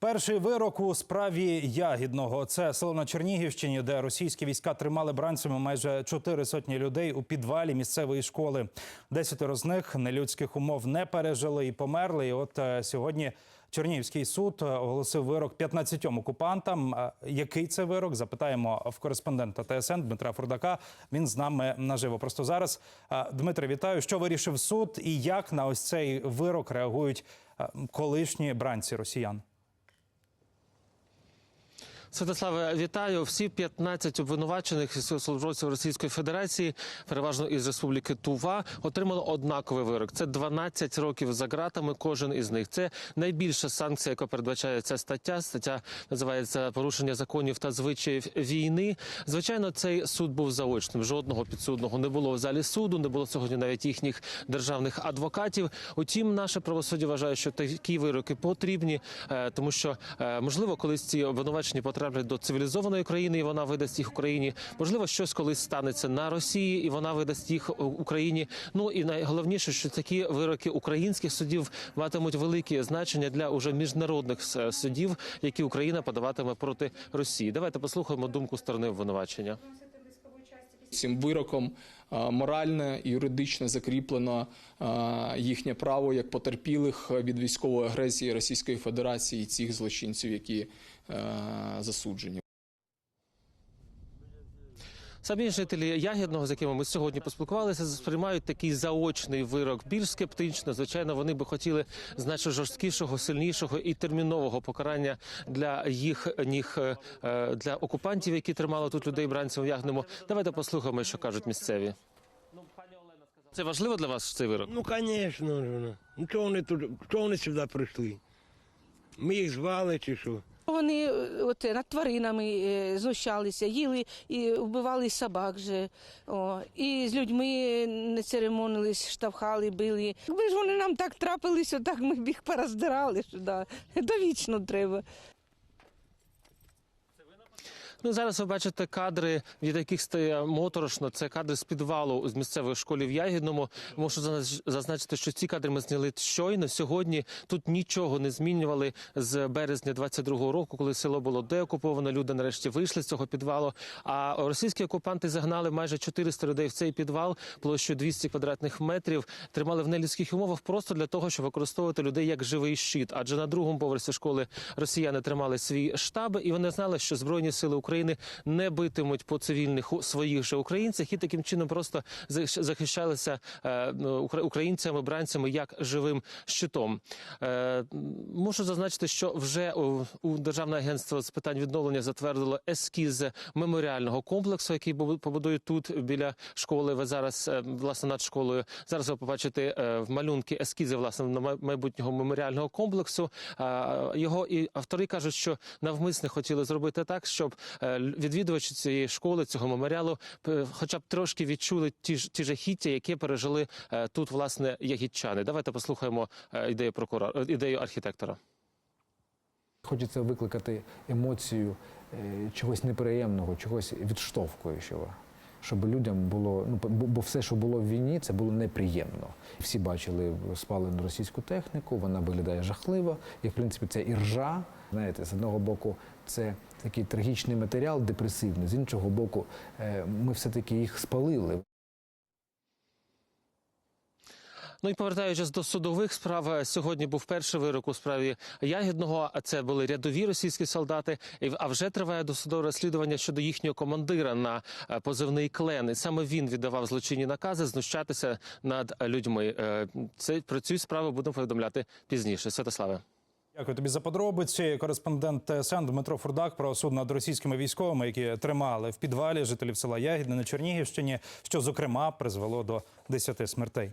Перший вирок у справі Ягідного. Це село на Чернігівщині, де російські війська тримали бранцями майже чотири сотні людей у підвалі місцевої школи. Десятеро з них нелюдських умов не пережили і померли. І от е, сьогодні Чернігівський суд е, оголосив вирок 15 окупантам. Е, Який це вирок? Запитаємо в кореспондента ТСН Дмитра Фурдака. Він з нами наживо. Просто зараз. Дмитре, вітаю. Що вирішив суд і як на ось цей вирок реагують колишні бранці росіян? Святославе, вітаю. Всі 15 обвинувачених військовослужбовців Російської Федерації, переважно із Республіки Тува, отримали однаковий вирок. Це 12 років за ґратами. Кожен із них. Це найбільша санкція, яка передбачає ця стаття. Стаття називається порушення законів та звичаїв війни. Звичайно, цей суд був заочним. Жодного підсудного не було в залі суду. Не було сьогодні навіть їхніх державних адвокатів. Утім, наше правосуддя вважає, що такі вироки потрібні, е, тому що е, можливо, колись ці обвинувачені потраплять до цивілізованої країни, і вона видасть їх Україні. Можливо, щось колись станеться на Росії, і вона видасть їх е, Україні. Ну і найголовніше, що такі вироки українських судів матимуть велике значення для уже міжнародних е, судів, які Україна подаватиме проти Росії. Давайте послухаємо думку сторони обвинувачення. Цим вироком моральне морально і юридично закріплено е, їхнє право як потерпілих від військової агресії Російської Федерації і цих злочинців, які е, засуджені. Самі жителі Ягідного, з якими ми сьогодні поспілкувалися, сприймають такий заочний вирок більш скептично. Звичайно, вони би хотіли значно жорсткішого, сильнішого і термінового покарання для їх ніг е, для окупантів, які тримали тут людей бранців в Ягному. Давайте послухаємо, що кажуть місцеві. Це важливо для вас цей вирок? Ну, звісно. Ну, чого вони тут, чого вони сюди прийшли? Ми їх звали чи що? Вони е, от, над тваринами е, знущалися, їли і вбивали собак же. О, і з людьми не церемонились, штовхали, били. Якби ж вони нам так трапилися, так ми б їх пороздирали. Що, да. Довічно треба. Ну зараз ви бачите кадри, від яких стає моторошно. Це кадри з підвалу з місцевої школи в Ягідному. Можу зазначити, що ці кадри ми зняли щойно. Сьогодні тут нічого не змінювали з березня 22-го року, коли село було деокуповано. Люди нарешті вийшли з цього підвалу. А російські окупанти загнали майже 400 людей в цей підвал площею 200 квадратних метрів. Тримали в нелюдських умовах просто для того, щоб використовувати людей як живий щит. Адже на другому поверсі школи росіяни тримали свій штаб, і вони знали, що збройні сили України не битимуть по цивільних своїх же українцях, і таким чином просто захищалися е, ну, українцями, бранцями як живим щитом. Е, мушу зазначити, що вже у, Державне агентство з питань відновлення затвердило ескіз меморіального комплексу, який бу- побудують тут біля школи. Ви зараз е, власне над школою. Зараз ви побачите малюнки ескізи власне майбутнього меморіального комплексу. Його і автори кажуть, що навмисне хотіли зробити так, щоб відвідувачі цієї школи, цього меморіалу, хоча б трошки відчули ті ж ті жахіття, які пережили е, тут власне ягідчани. Давайте послухаємо е, ідею прокурора, ідею архітектора. Хочеться викликати емоцію е, чогось неприємного, чогось відштовхуючого, щоб людям було ну бо, все, що було в війні, це було неприємно. Всі бачили спалену російську техніку, вона виглядає жахливо. І в принципі це і ржа. Знаєте, з одного боку, це такий трагічний матеріал, депресивний, з іншого боку, е, ми все-таки їх спалили. Ну і повертаючись до судових справ, е, сьогодні був перший вирок у справі Ягідного. Це були рядові російські солдати. А вже триває досудове розслідування щодо їхнього командира на е, позивний клен. І саме він віддавав злочинні накази знущатися над людьми. Е, Це про цю справу будемо повідомляти пізніше. Святославе. Дякую тобі за подробиці. Кореспондент ТСН Дмитро Фурдак про суд над російськими військовими, які тримали в підвалі жителів села Ягідне на Чернігівщині, що зокрема призвело до 10 смертей.